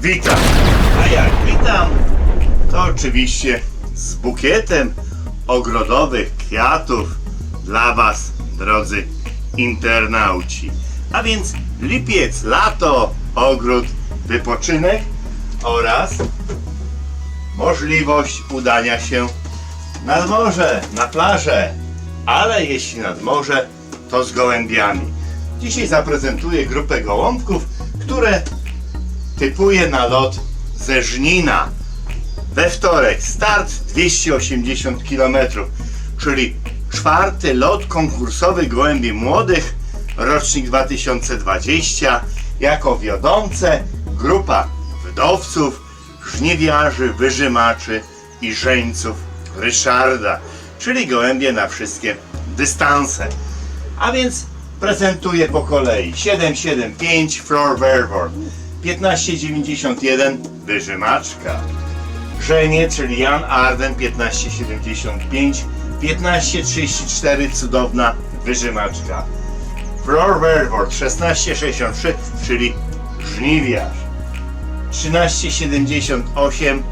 witam. A jak witam, to oczywiście z bukietem ogrodowych kwiatów dla Was, drodzy internauci. A więc lipiec, lato, ogród, wypoczynek oraz możliwość udania się nad morze, na plażę, ale jeśli nad morze, to z gołębiami. Dzisiaj zaprezentuję grupę gołąbków, które typuję na lot ze Żnina. We wtorek start 280 km, czyli czwarty lot konkursowy gołębi młodych, rocznik 2020, jako wiodące grupa wdowców, żniwiarzy, wyżymaczy i żeńców Ryszarda, czyli gołębie na wszystkie dystanse. A więc prezentuję po kolei 775 Floor Verwort, 1591 Wyżymaczka, Żenie, czyli Jan Arden 1575, 1534 Cudowna Wyżymaczka, Verwort 1663, czyli Żniwiarz, 1378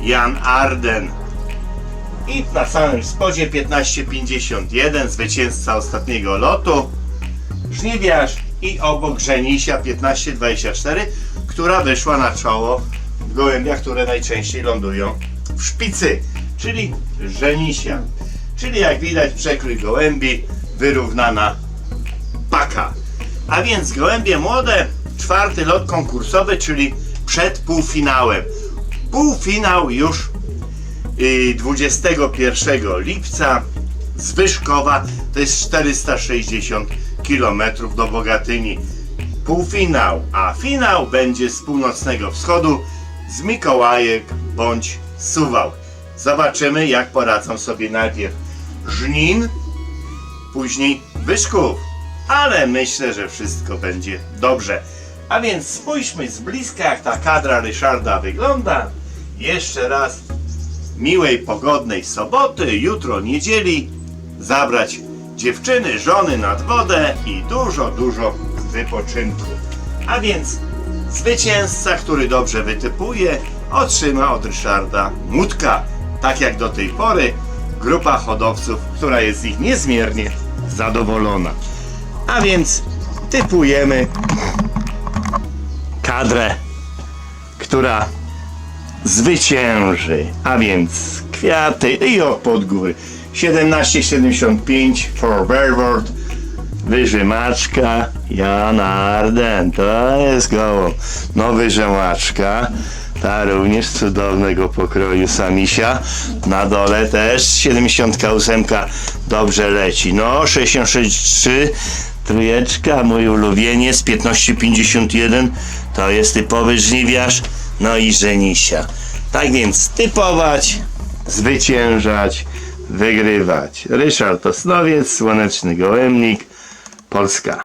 Jan Arden, i na samym spodzie 1551 zwycięzca ostatniego lotu Żniwiarz i obok Żenisia 1524 która wyszła na czoło w gołębiach, które najczęściej lądują w szpicy, czyli Żenisia. Czyli jak widać przekrój gołębi wyrównana paka. A więc gołębie młode, czwarty lot konkursowy, czyli przed półfinałem. Półfinał już y, 21 lipca z Wyszkowa to jest 460 km do Bogatyni. Półfinał, a finał będzie z północnego wschodu z Mikołajek bądź Suwał. Zobaczymy jak poradzą sobie najpierw Żnin, później Wyszków. Ale myślę, że wszystko będzie dobrze. A więc spójrzmy z bliska jak ta kadra Ryszarda wygląda. Jeszcze raz miłej, pogodnej soboty, jutro niedzieli, zabrać dziewczyny, żony nad wodę i dużo, dużo wypoczynku. A więc zwycięzca, który dobrze wytypuje, otrzyma od Ryszarda Mutka. Tak jak do tej pory grupa hodowców, która jest z nich niezmiernie zadowolona. A więc typujemy kadrę, która zwycięży, a więc kwiaty i od podgóry 1775 for Verwort Wyżymaczka Jan Arden to jest gołąb no wyżymaczka ta również cudownego pokroju samisia. Na dole też 78 dobrze leci. No 663 trójeczka mój ulubieniec 1551 to jest typowy żniwiarz no i żenisia tak więc typować zwyciężać wygrywać. Ryszard Osnowiec Słoneczny Gołębnik Polska